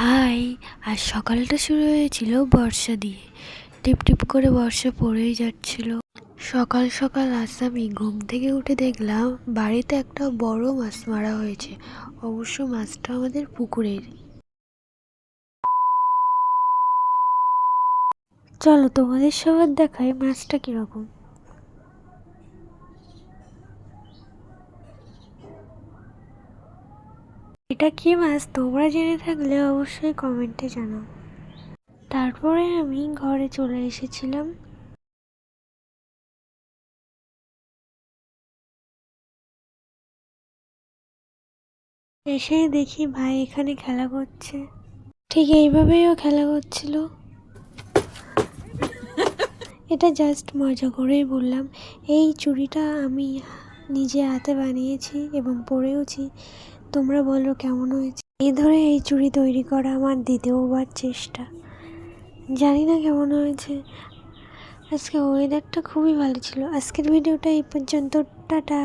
High আজ সকালটা শুরু হয়েছিল বর্ষা দিয়ে। টিপ টিপ করে বর্ষা পড়েই যাচ্ছিল। সকাল সকাল আজ আমি ঘুম থেকে উঠে দেখলাম বাড়িতে একটা বড় মাছ মারা হয়েছে। অবশ্য মাছটা আমাদের পুকুরের। চলো তোমাদের সবার দেখায় মাছটা কীরকম। এটা কি মাছ? তোমরা জেনে থাকলে অবশ্যই কমেন্টে জানাও। তারপরে আমি ঘরে চলে এসেছিলাম। এসে দেখি ভাই এখানে খেলা করছে। ঠিক এইভাবেই ও খেলা করছিল। এটা জাস্ট মজা করেই বললাম, এই চুড়িটা আমি নিজে হাতে বানিয়েছি এবং পরেওছি। তোমরা বলো কেমন হয়েছে? এই ধরে এই চুড়ি তৈরি করা আমার দ্বিতীয়বার চেষ্টা। জানি না কেমন হয়েছে। আজকে ওয়েদারটা খুবই ভালো ছিল। আজকের ভিডিওটা এই পর্যন্ত টাটা